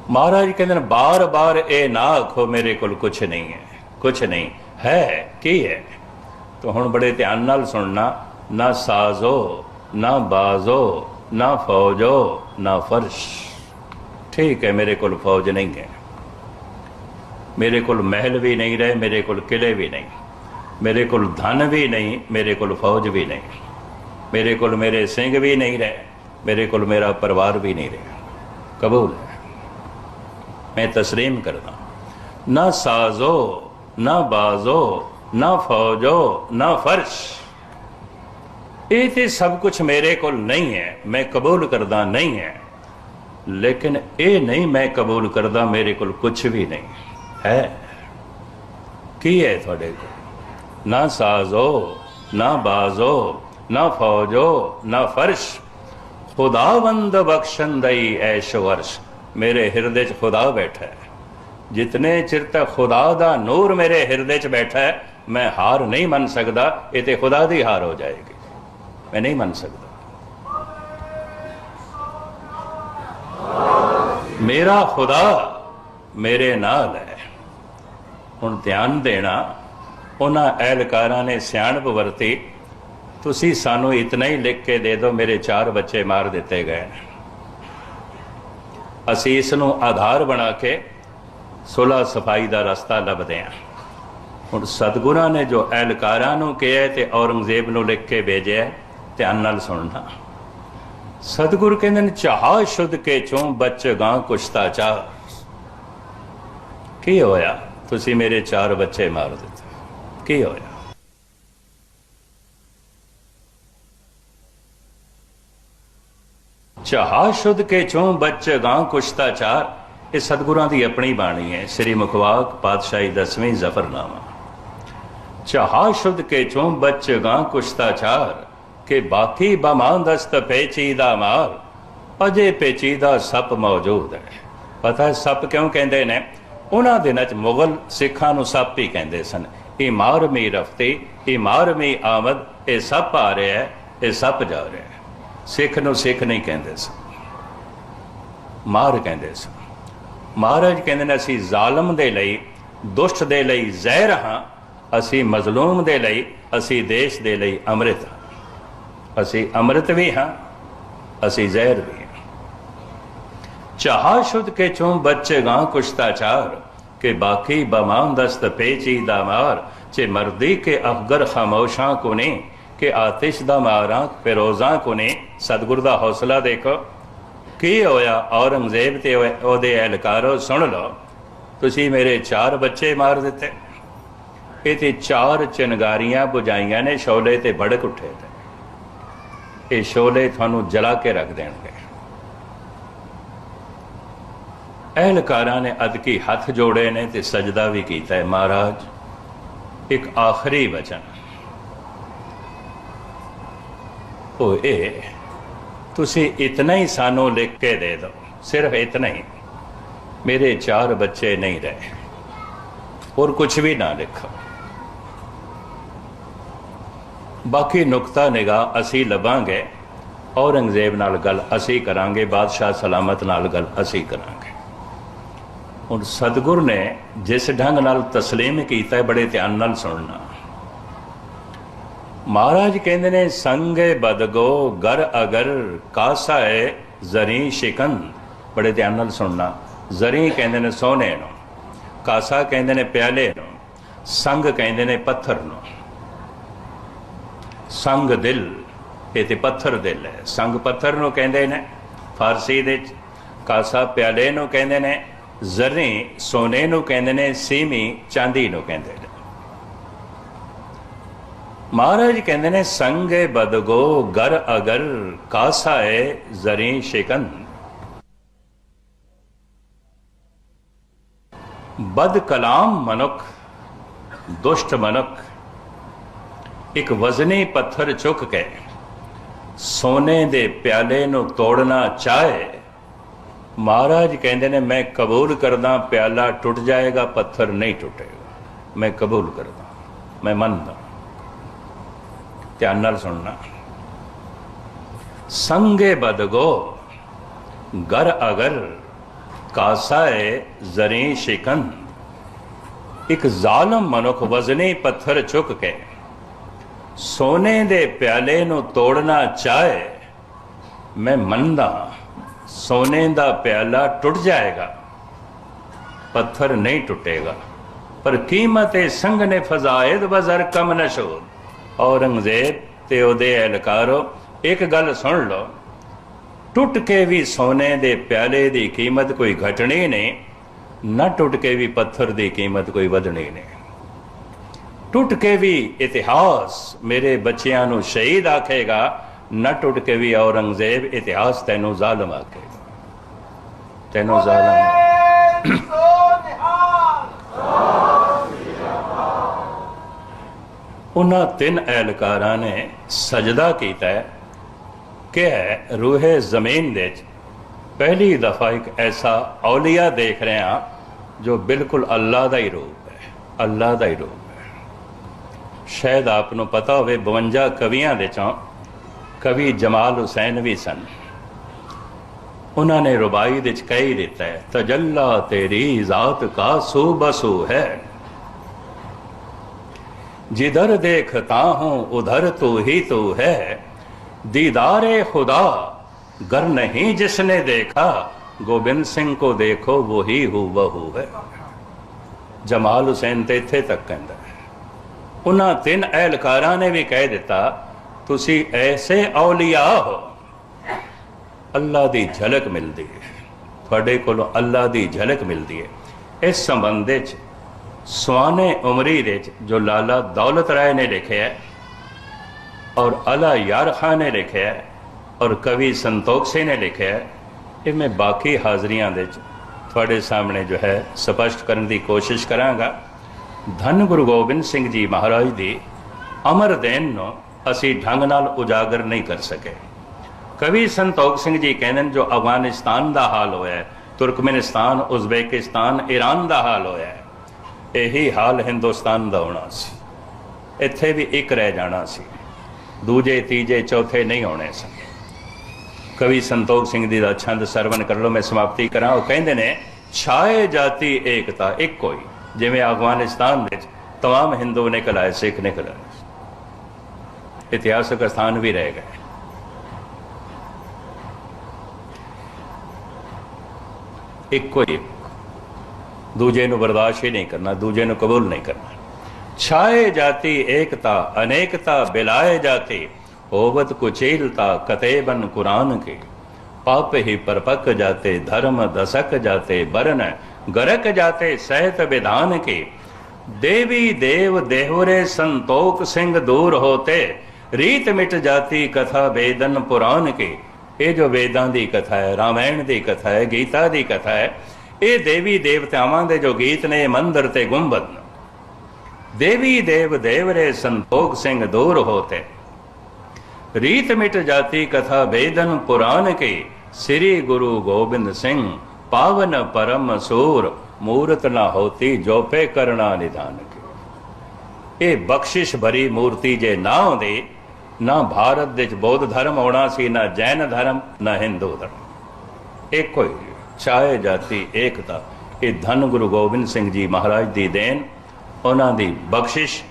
ਮਹਾਰਾਜ ਕਹਿੰਦੇ ਨੇ ਬਾਰ-ਬਾਰ ਇਹ ਨਾ ਆਖੋ, ਮੇਰੇ ਕੋਲ ਕੁਝ ਨਹੀਂ ਹੈ ਕੁਝ ਨਹੀਂ, ਹੈ ਕੀ ਹੈ? ਤੋ ਹੁਣ ਬੜੇ ਧਿਆਨ ਨਾਲ ਸੁਣਨਾ, ਨਾ ਸਾਜ਼ੋ, ਨਾ ਬਾਜ਼ੋ, ਨਾ ਫੌਜੋ, ਨਾ ਫਰਸ਼। ਠੀਕ ਹੈ, ਮੇਰੇ ਕੋਲ ਫੌਜ ਨਹੀਂ ਹੈ। ਮੇਰੇ ਕੋਲ ਮਹਿਲ ਵੀ ਨਹੀਂ ਰਹੇ, ਮੇਰੇ ਕੋਲ ਕਿਲੇ ਵੀ ਨਹੀਂ। ਮੇਰੇ ਕੋਲ ਧਨ ਵੀ ਨਹੀਂ, ਮੇਰੇ ਕੋਲ ਫੌਜ ਵੀ ਨਹੀਂ। ਮੇਰੇ ਕੋਲ ਮੇਰੇ ਸਿੰਘ ਵੀ ਨਹੀਂ ਰਹੇ, ਮੇਰੇ ਕੋਲ ਮੇਰਾ ਪਰਿਵਾਰ ਵੀ ਨਹੀਂ ਰਿਹਾ। ਕਬੂਲ ਹੈ। ਮੈਂ ਤਸਲੀਮ ਕਰਦਾ ਨਾ ਸਾਜ਼ੋ, ਨਾ ਬਾਜ਼ੋ, ਨਾ ਫੌਜੋ, ਨਾ ਫਰਸ਼। ਇਹ ਤੇ ਸਭ ਕੁਝ ਮੇਰੇ ਕੋਲ ਨਹੀਂ ਹੈ, ਮੈਂ ਕਬੂਲ ਕਰਦਾ ਨਹੀਂ ਹੈ। ਲੇਕਿਨ ਇਹ ਨਹੀਂ ਮੈਂ ਕਬੂਲ ਕਰਦਾ, ਮੇਰੇ ਕੋਲ ਕੁਝ ਵੀ ਨਹੀਂ ਹੈ। ਕੀ ਹੈ ਤੁਹਾਡੇ ਕੋਲ? ਨਾ ਸਾਜ਼ੋ, ਨਾ ਬਾਜ਼ੋ ਨਾ ਫੌਜੋ, ਨਾ ਫਰਸ਼। ਖੁਦਾਵੰਦ ਬਖਸ਼ੰਦਈ ਐਸ਼ ਵਰਸ਼। ਮੇਰੇ ਹਿਰਦੇ 'ਚ ਖੁਦਾ ਬੈਠਾ ਹੈ। ਜਿਤਨੇ ਚਿਰ ਤੱਕ ਖੁਦਾ ਦਾ ਨੂਰ ਮੇਰੇ ਹਿਰਦੇ 'ਚ ਬੈਠਾ ਹੈ, ਮੈਂ ਹਾਰ ਨਹੀਂ ਮੰਨ ਸਕਦਾ, ਇਹ ਤੇ ਖੁਦਾ ਦੀ ਹਾਰ ਹੋ ਜਾਏਗੀ। ਮੈਂ ਨਹੀਂ ਮੰਨ ਸਕਦਾ। ਮੇਰਾ ਖੁਦਾ ਮੇਰੇ ਨਾਲ ਹੈ। ਹੁਣ ਧਿਆਨ ਦੇਣਾ, ਉਹਨਾਂ ਐਲਕਾਰਾਂ ਨੇ ਸਿਆਣਪ ਵਰਤੀ ਤੁਸੀਂ ਸਾਨੂੰ ਇਤਨਾ ਹੀ ਲਿਖ ਕੇ ਦੇ ਦਿਓ, ਮੇਰੇ ਚਾਰ ਬੱਚੇ ਮਾਰ ਦਿੱਤੇ ਗਏ ਨੇ। ਅਸੀਂ ਇਸ ਨੂੰ ਆਧਾਰ ਬਣਾ ਕੇ ਸੁਲਾ ਸਫ਼ਾਈ ਦਾ ਰਸਤਾ ਲੱਭਦੇ ਹਾਂ। ਹੁਣ ਸਤਿਗੁਰਾਂ ਨੇ ਜੋ ਐਲਕਾਰਾਂ ਨੂੰ ਕਿਹਾ ਤੇ ਔਰੰਗਜ਼ੇਬ ਨੂੰ ਲਿਖ ਕੇ ਭੇਜਿਆ ਧਿਆਨ ਨਾਲ ਸੁਣਨਾ। ਸਤਿਗੁਰ ਕਹਿੰਦੇ ਨੇ, ਚਾਹ ਸ਼ੁੱਧ ਕੇ ਚੋਂ ਬੱਚ ਗਾਂ ਕੁਸ਼ਤਾ ਚਾਹ। ਕੀ ਹੋਇਆ? ਤੁਸੀਂ ਮੇਰੇ ਚਾਰ ਬੱਚੇ ਮਾਰ ਦਿੱਤੇ। ਕੀ ਹੋਇਆ? ਚਾਹ ਸ਼ੁੱਧ ਕੇ ਚੋਂ ਬੱਚ ਗਾਂ ਕੁਸ਼ਤਾ ਚਾਰ। ਇਹ ਸਤਿਗੁਰਾਂ ਦੀ ਆਪਣੀ ਬਾਣੀ ਹੈ। ਸ੍ਰੀ ਮੁਖਵਾਕ ਪਾਤਸ਼ਾਹੀ ਦਸਵੀਂ ਜ਼ਫਰਨਾਮਾ। ਚਾਹ ਸ਼ੁੱਧ ਕੇ ਚੋਂ ਬੱਚ ਕੁਸ਼ਤਾ ਚਾਰ। ਕਿ ਬਾਕੀ ਬਮਾਂਦਸਤ ਪੇਚੀਦਾ ਮਾਰ ਅਜੇ ਪੇਚੀਦਾ ਸੱਪ ਮੌਜੂਦ ਹੈ। ਪਤਾ ਸੱਪ ਕਿਉਂ ਕਹਿੰਦੇ ਨੇ? ਉਹਨਾਂ ਦਿਨਾਂ ਚ ਮੁਗਲ ਸਿੱਖਾਂ ਨੂੰ ਸੱਪ ਹੀ ਕਹਿੰਦੇ ਸਨ। ਇਹ ਮਾਰ ਮੀ ਰਫਤੇ ਇਹ ਮਾਰ ਆਮਦ, ਇਹ ਸੱਪ ਆ ਰਿਹਾ ਹੈ, ਇਹ ਸੱਪ ਜਾ ਰਿਹਾ ਹੈ। ਸਿੱਖ ਨੂੰ ਸਿੱਖ ਨਹੀਂ ਕਹਿੰਦੇ ਸਨ। ਮਾਰ ਕਹਿੰਦੇ ਸਨ। ਮਹਾਰਾਜ ਕਹਿੰਦੇ ਨੇ, ਅਸੀਂ ਜ਼ਾਲਮ ਦੇ ਲਈ, ਦੁਸ਼ਟ ਦੇ ਲਈ ਜ਼ਹਿਰ ਹਾਂ, ਅਸੀਂ ਮਜ਼ਲੂਮ ਦੇ ਲਈ, ਅਸੀਂ ਦੇਸ਼ ਦੇ ਲਈ ਅੰਮ੍ਰਿਤ ਹਾਂ। ਅਸੀਂ ਅੰਮ੍ਰਿਤ ਵੀ ਹਾਂ, ਅਸੀਂ ਜ਼ਹਿਰ ਵੀ ਹਾਂ। ਚਾਹ ਸ਼ੁੱਧ ਕੇ ਚੋਂ ਬੱਚੇ ਗਾਂ ਕੁਸ਼ਤਾਚਾਰ ਕਿ ਬਾਕੀ ਬਮਾਨ ਦਸਤ ਪੇਚੀਦਾ ਮਾਰ ਚੇ ਮਰਦੀ ਕੇ ਅਫਗਰ ਖਾਮੋਸ਼ਾਂ ਕੋ ਨੇ ਕਿ ਆਤਿਸ਼ ਦਾ ਮਾਰਾਂ ਫਿਰੋਜ਼ਾਂ ਕੋ ਨੇ ਸਤਿਗੁਰ ਦਾ ਹੌਸਲਾ ਦੇਖੋ। ਕੀ ਹੋਇਆ? ਔਰੰਗਜ਼ੇਬ ਤੇ ਉਹਦੇ ਅਹਿਲਕਾਰੋ ਸੁਣ ਲਓ। ਤੁਸੀਂ ਮੇਰੇ ਚਾਰ ਬੱਚੇ ਮਾਰ ਦਿੱਤੇ। ਇਹ ਤੇ ਚਾਰ ਚਿਨਗਾਰੀਆਂ ਬੁਝਾਈਆਂ ਨੇ ਸ਼ੋਲੇ ਤੇ ਭੜਕ ਉੱਠੇ ਤੇ। ਇਹ ਸ਼ੋਲੇ ਤੁਹਾਨੂੰ ਜਲਾ ਕੇ ਰੱਖ ਦੇਣਗੇ। ਅਹਿਲਕਾਰਾਂ ਨੇ ਅਦਕੀ ਹੱਥ ਜੋੜੇ ਨੇ ਤੇ ਸਜਦਾ ਵੀ ਕੀਤਾ ਹੈ ਮਹਾਰਾਜ। ਇੱਕ ਆਖਰੀ ਵਚਨ। ਉਹ ਇਹ ਤੁਸੀਂ ਇਤਨਾ ਹੀ ਸਾਨੂੰ ਲਿਖ ਕੇ ਦੇ ਦਿਓ ਸਿਰਫ ਇਤਨਾ ਹੀ। ਮੇਰੇ ਚਾਰ ਬੱਚੇ ਨਹੀਂ ਰਹੇ, ਹੋਰ ਕੁਝ ਵੀ ਨਾ ਲਿਖੋ। ਬਾਕੀ ਨੁਕਤਾ ਨਿਗਾਹ ਅਸੀਂ ਲਵਾਂਗੇ, ਔਰੰਗਜ਼ੇਬ ਨਾਲ ਗੱਲ ਅਸੀਂ ਕਰਾਂਗੇ, ਬਾਦਸ਼ਾਹ ਸਲਾਮਤ ਨਾਲ ਗੱਲ ਅਸੀਂ ਕਰਾਂਗੇ। ਹੁਣ ਸਤਿਗੁਰ ਨੇ ਜਿਸ ਢੰਗ ਨਾਲ ਤਸਲੀਮ ਕੀਤਾ, ਬੜੇ ਧਿਆਨ ਨਾਲ ਸੁਣਨਾ। ਮਹਾਰਾਜ ਕਹਿੰਦੇ ਨੇ, ਸੰਗੇ ਬਦਗੋ ਗਰ ਅਗਰ ਕਾਸਾ ਹੈ ਜ਼ਰੀ ਸ਼ਿਕਨ ਬੜੇ ਧਿਆਨ ਨਾਲ ਸੁਣਨਾ। ਜ਼ਰੀ ਕਹਿੰਦੇ ਨੇ, ਸੋਨੇ ਨੂੰ। ਕਾਸਾ ਕਹਿੰਦੇ ਨੇ, ਪਿਆਲੇ ਨੂੰ। ਸੰਗ ਕਹਿੰਦੇ ਨੇ, ਪੱਥਰ ਨੂੰ। ਸੰਗ ਦਿਲ, ਇਹ ਤੇ ਪੱਥਰ ਦਿਲ ਹੈ। ਸੰਗ ਪੱਥਰ ਨੂੰ ਕਹਿੰਦੇ ਨੇ, ਫਾਰਸੀ ਦੇ ਵਿੱਚ। ਕਾਸਾ ਪਿਆਲੇ ਨੂੰ ਕਹਿੰਦੇ ਨੇ, ਜ਼ਰੀ ਸੋਨੇ ਨੂੰ ਕਹਿੰਦੇ ਨੇ, ਸੀਮੀ ਚਾਂਦੀ ਨੂੰ ਕਹਿੰਦੇ ਨੇ। ਮਹਾਰਾਜ ਕਹਿੰਦੇ ਨੇ, ਸੰਗੇ ਬਦਗੋ ਗਰ ਅਗਰ ਕਾਸਾ ਹੈ ਜ਼ਰੀ ਸ਼ਿਕਨ। ਬਦ ਕਲਾਮ ਮਨੁੱਖ, ਦੁਸ਼ਟ ਮਨੁੱਖ, ਇੱਕ ਵਜ਼ਨੀ ਪੱਥਰ ਚੁੱਕ ਕੇ ਸੋਨੇ ਦੇ ਪਿਆਲੇ ਨੂੰ ਤੋੜਨਾ ਚਾਹੇ, ਮਹਾਰਾਜ ਕਹਿੰਦੇ ਨੇ, ਮੈਂ ਕਬੂਲ ਕਰਦਾ ਪਿਆਲਾ ਟੁੱਟ ਜਾਏਗਾ, ਪੱਥਰ ਨਹੀਂ ਟੁੱਟੇਗਾ। ਮੈਂ ਕਬੂਲ ਕਰਦਾ, ਮੈਂ ਮੰਨਦਾ। ਧਿਆਨ ਨਾਲ ਸੁਣਨਾ। ਸੰਗੇ ਬਦਗੋ ਗਰ ਅਗਰ ਕਾਸਾ ਕਾਸਾਏ ਜ਼ਰੀ ਸ਼ਿਕਨ। ਇੱਕ ਜ਼ਾਲਮ ਮਨੁੱਖ ਵਜ਼ਨੀ ਪੱਥਰ ਚੁੱਕ ਕੇ, ਸੋਨੇ ਦੇ ਪਿਆਲੇ ਨੂੰ ਤੋੜਨਾ ਚਾਹੇ, ਮੈਂ ਮੰਨਦਾ ਸੋਨੇ ਦਾ ਪਿਆਲਾ ਟੁੱਟ ਜਾਏਗਾ, ਪੱਥਰ ਨਹੀਂ ਟੁੱਟੇਗਾ। ਪਰ ਕੀਮਤ ਏ ਸੰਗ ਨੇ ਫਜ਼ਾਇਦ ਬਜ਼ਰ ਕਮ ਨਸ਼ੂਰ ਔਰੰਗਜ਼ੇਬ ਤੇ ਉਹਦੇ ਅਹਿਲਕਾਰੋ, ਇੱਕ ਗੱਲ ਸੁਣ ਲਓ। ਟੁੱਟ ਕੇ ਵੀ ਸੋਨੇ ਦੇ ਪਿਆਲੇ ਦੀ ਕੀਮਤ ਕੋਈ ਘਟਣੀ ਨਹੀਂ, ਨਾ ਟੁੱਟ ਕੇ ਵੀ ਪੱਥਰ ਦੀ ਕੀਮਤ ਕੋਈ ਵਧਣੀ ਨਹੀਂ। ਟੁੱਟ ਕੇ ਵੀ ਇਤਿਹਾਸ ਮੇਰੇ ਬੱਚਿਆਂ ਨੂੰ ਸ਼ਹੀਦ ਆਖੇਗਾ, ਨਾ ਟੁੱਟ ਕੇ ਵੀ ਔਰੰਗਜ਼ੇਬ ਇਤਿਹਾਸ ਤੈਨੂੰ ਜ਼ਾਲਮ ਆਖੇਗਾ। ਤੈਨੂੰ ਜ਼ਾਲਮ ਉਹਨਾਂ ਤਿੰਨ ਐਲਕਾਰਾਂ ਨੇ ਸਜਦਾ ਕੀਤਾ ਕਿ ਰੂਹੇ ਜ਼ਮੀਨ ਦੇ ਵਿੱਚ ਪਹਿਲੀ ਦਫਾ ਇੱਕ ਐਸਾ ਔਲੀਆ ਦੇਖ ਰਹੇ ਹਾਂ ਜੋ ਬਿਲਕੁਲ ਅੱਲਾ ਦਾ ਹੀ ਰੂਪ ਹੈ ਅੱਲਾ ਦਾ ਹੀ ਰੂਪ ਹੈ। ਸ਼ਾਇਦ ਆਪ ਨੂੰ ਪਤਾ ਹੋਵੇ 52 ਕਵੀਆਂ ਦੇ ਚੋਂ ਕਵੀ ਜਮਾਲ ਹੁਸੈਨ ਵੀ ਸਨ। ਉਹਨਾਂ ਨੇ ਰੁਬਾਈ ਦੇ ਚ ਕਹਿ ਦਿੱਤਾ ਹੈ, ਤਜੱਲਾ ਤੇਰੀ ਜ਼ਾਤ ਕਾ ਸੂ ਬਸੂ ਹੈ। जिधर देखता हूं उधर तू ही तू है दीदारे खुदा गर नहीं जिसने देखा गोबिंद सिंह को देखो वही हु वहू है ਜਮਾਲ ਹੁਸੈਨ ਤੇ ਇੱਥੇ ਤੱਕ ਕਹਿੰਦਾ ਹੈ ਉਹਨਾਂ ਤਿੰਨ ਅਹਿਲਕਾਰਾਂ ਨੇ ਵੀ ਕਹਿ ਦਿੱਤਾ ਤੁਸੀਂ ਐਸੇ ਔਲੀਆ ਹੋ ਅੱਲਾ ਦੀ ਝਲਕ ਮਿਲਦੀ ਹੈ ਤੁਹਾਡੇ ਕੋਲੋਂ ਅੱਲਾ ਦੀ ਝਲਕ ਮਿਲਦੀ ਹੈ ਇਸ ਸੰਬੰਧ ਵਿੱਚ ਸੁਆਨੇ ਉਮਰੀ ਦੇ ਵਿੱਚ ਜੋ ਲਾਲਾ ਦੌਲਤ ਰਾਏ ਨੇ ਲਿਖਿਆ ਔਰ ਅਲਾ ਯਾਰ ਖਾਨ ਨੇ ਲਿਖਿਆ ਔਰ ਕਵੀ ਸੰਤੋਖ ਸਿੰਘ ਨੇ ਲਿਖਿਆ ਇਹ ਮੈਂ ਬਾਕੀ ਹਾਜ਼ਰੀਆਂ ਦੇ ਵਿੱਚ ਤੁਹਾਡੇ ਸਾਹਮਣੇ ਜੋ ਹੈ ਸਪਸ਼ਟ ਕਰਨ ਦੀ ਕੋਸ਼ਿਸ਼ ਕਰਾਂਗਾ। ਧੰਨ ਗੁਰੂ ਗੋਬਿੰਦ ਸਿੰਘ ਜੀ ਮਹਾਰਾਜ ਦੀ ਅਮਰ ਦੇਨ ਨੂੰ ਅਸੀਂ ਢੰਗ ਨਾਲ ਉਜਾਗਰ ਨਹੀਂ ਕਰ ਸਕੇ। ਕਵੀ ਸੰਤੋਖ ਸਿੰਘ ਜੀ ਕਹਿੰਦੇ ਨੇ, ਜੋ ਅਫਗਾਨਿਸਤਾਨ ਦਾ ਹਾਲ ਹੋਇਆ ਹੈ, ਤੁਰਕਮੇਨਿਸਤਾਨ, ਉਜ਼ਬੇਕਿਸਤਾਨ ਈਰਾਨ ਦਾ ਹਾਲ ਹੋਇਆ ਇਹੀ ਹਾਲ ਹਿੰਦੁਸਤਾਨ ਦਾ ਹੋਣਾ ਸੀ ਇੱਥੇ ਵੀ ਇੱਕ ਰਹਿ ਜਾਣਾ ਸੀ ਦੂਜੇ ਤੀਜੇ ਚੌਥੇ ਨਹੀਂ ਹੋਣੇ ਸਨ ਕਵੀ ਸੰਤੋਖ ਸਿੰਘ ਜੀ ਦਾ ਛੰਦ ਸਰਵਨ ਕਰ ਲਓ ਮੈਂ ਸਮਾਪਤੀ ਕਰਾਂ ਉਹ ਕਹਿੰਦੇ ਨੇ ਛਾਏ ਜਾਤੀ ਏਕਤਾ ਇੱਕੋ ਹੀ ਜਿਵੇਂ ਅਫਗਾਨਿਸਤਾਨ ਵਿੱਚ तमाम ਹਿੰਦੂ ਨਿਕਲ ਆਏ ਸਿੱਖ ਨਿਕਲ ਆਏ ਇਤਿਹਾਸਕ ਸਥਾਨ ਵੀ ਰਹਿ ਗਏ ਇੱਕੋ ਹੀ ਦੂਜੇ ਨੂੰ ਬਰਦਾਸ਼ਤ ਹੀ ਨਹੀਂ ਕਰਨਾ, ਦੂਜੇ ਨੂੰ ਕਬੂਲ ਨਹੀਂ ਕਰਨਾ। ਛਾਏ ਜਾਤੀ ਏਕਤਾ, ਅਨੇਕਤਾ ਬਿਲਾਏ ਜਾਤੀ, ਹੋਵਤ ਕੁਚੇਲਤਾ ਕਤੇਬਨ ਕੁਰਾਨ ਕੇ। ਪਾਪ ਹੀ ਪਰਪਕ ਜਾਤੇ, ਧਰਮ ਦਸਕ ਜਾਤੇ ਬਰਨ ਗਰਕ ਜਾਤੇ, ਸਹਿਤ ਵਿਧਾਨ ਕੇ। ਦੇਵੀ ਦੇਵ ਦੇਹੁਰੇ ਸੰਤੋਖ ਸਿੰਘ ਦੂਰ ਹੋਤੇ, ਰੀਤ ਮਿਟ ਜਾਤੀ ਕਥਾ ਵੇਦਨ ਪੁਰਾਨ ਕੇ। ਇਹ ਜੋ ਵੇਦਾਂ ਦੀ ਕਥਾ ਹੈ, ਰਾਮਾਇਣ ਦੀ ਕਥਾ ਹੈ, ਗੀਤਾ ਦੀ ਕਥਾ ਹੈ ਇਹ ਦੇਵੀ ਦੇਵਤਾਵਾਂ ਦੇ ਜੋ ਗੀਤ ਨੇ ਮੰਦਰ ਤੇ ਗੁੰਬਦ ਦੇਵੀ ਦੇਵ ਦੇਵਰੇ ਸੰਤੋਖ ਸਿੰਘ ਦੂਰ ਹੋਤੇ। ਰੀਤ ਮਿਟ ਜਾਤੀ ਕਥਾ ਵੇਦਨ ਪੁਰਾਨ ਕੇ, ਸ੍ਰੀ ਗੁਰੂ ਗੋਬਿੰਦ ਸਿੰਘ ਪਾਵਨ ਪਰਮ ਸੂਰ ਮੂਰਤ ਨਾ ਹੋਤੀ ਜੋਪੇ ਕਰਨਾ ਨਿਦਾਨ ਕੇ। ਇਹ ਬਖਸ਼ਿਸ਼ ਭਰੀ ਮੂਰਤੀ ਜੇ ਨਾ ਹੁੰਦੀ ਨਾ ਭਾਰਤ ਵਿੱਚ ਬੌੱਧ ਧਰਮ ਆਉਣਾ ਸੀ, ਨਾ ਜੈਨ ਧਰਮ, ਨਾ ਹਿੰਦੂ ਧਰਮ। ਇੱਕੋ ਹੀ। ਚਾਹੇ ਜਾਤੀ ਏਕਤਾ। ਇਹ ਧੰਨ ਗੁਰੂ ਗੋਬਿੰਦ ਸਿੰਘ ਜੀ ਮਹਾਰਾਜ ਦੀ ਦੇਣ, ਉਹਨਾਂ ਦੀ ਬਖਸ਼ਿਸ਼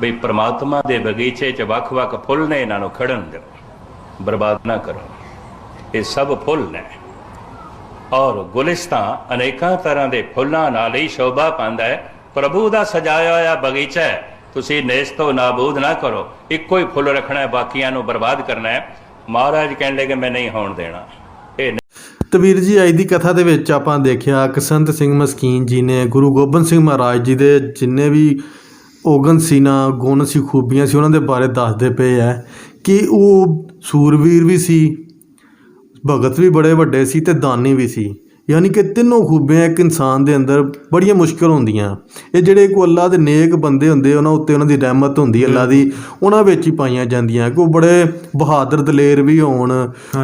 ਵੀ ਪ੍ਰਮਾਤਮਾ ਦੇ ਬਗੀਚੇ 'ਚ ਵੱਖ-ਵੱਖ ਫੁੱਲ ਨੇ ਇਹਨਾਂ ਨੂੰ ਖੜਨ ਦਿਓ ਬਰਬਾਦ ਨਾ ਕਰੋ। ਇਹ ਸਭ ਫੁੱਲ ਨੇ। ਔਰ ਗੁਲਿਸ਼ਤਾਂ ਅਨੇਕਾਂ ਤਰ੍ਹਾਂ ਦੇ ਫੁੱਲਾਂ ਨਾਲ ਹੀ ਸ਼ੋਭਾ ਪਾਉਂਦਾ ਹੈ। ਪ੍ਰਭੂ ਦਾ ਸਜਾਇਆ ਹੋਇਆ ਬਗੀਚਾ ਹੈ। ਤੁਸੀਂ ਨੇਸ ਤੋਂ ਨਾਬੂਦ ਨਾ ਕਰੋ। ਇੱਕੋ ਹੀ ਫੁੱਲ ਰੱਖਣਾ ਹੈ, ਬਾਕੀਆਂ ਨੂੰ ਬਰਬਾਦ ਕਰਨਾ ਹੈ। ਮਹਾਰਾਜ ਕਹਿਣ ਲੱਗੇ, ਮੈਂ ਨਹੀਂ ਹੋਣ ਦੇਣਾ। ਤਵੀਰ ਜੀ, ਅੱਜ ਦੀ ਕਥਾ ਦੇ ਵਿੱਚ ਆਪਾਂ ਦੇਖਿਆ ਕਿ ਸੰਤ ਸਿੰਘ ਮਸਕੀਨ ਜੀ ਨੇ ਗੁਰੂ ਗੋਬਿੰਦ ਸਿੰਘ ਮਹਾਰਾਜ ਜੀ ਦੇ ਜਿੰਨੇ ਵੀ ਔਗਣ ਸੀ ਨਾ ਗੁਣ ਸੀ, ਖੂਬੀਆਂ ਸੀ, ਉਹਨਾਂ ਦੇ ਬਾਰੇ ਦੱਸਦੇ ਪਏ ਐ ਕਿ ਉਹ ਸੂਰਵੀਰ ਵੀ ਸੀ, ਭਗਤ ਵੀ ਬੜੇ ਵੱਡੇ ਸੀ ਤੇ ਦਾਨੀ ਵੀ ਸੀ। ਯਾਨੀ ਕਿ ਤਿੰਨੋਂ ਖੂਬੀਆਂ ਇੱਕ ਇਨਸਾਨ ਦੇ ਅੰਦਰ ਬੜੀਆਂ ਮੁਸ਼ਕਲ ਹੁੰਦੀਆਂ। ਇਹ ਜਿਹੜੇ ਕੋ ਅੱਲਾ ਦੇ ਨੇਕ ਬੰਦੇ ਹੁੰਦੇ ਉਹਨਾਂ ਉੱਤੇ ਉਹਨਾਂ ਦੀ ਰਹਿਮਤ ਹੁੰਦੀ ਅੱਲਾ ਦੀ ਉਹਨਾਂ ਵਿੱਚ ਹੀ ਪਾਈਆਂ ਜਾਂਦੀਆਂ। ਕਿ ਉਹ ਬੜੇ ਬਹਾਦਰ ਦਲੇਰ ਵੀ ਹੋਣ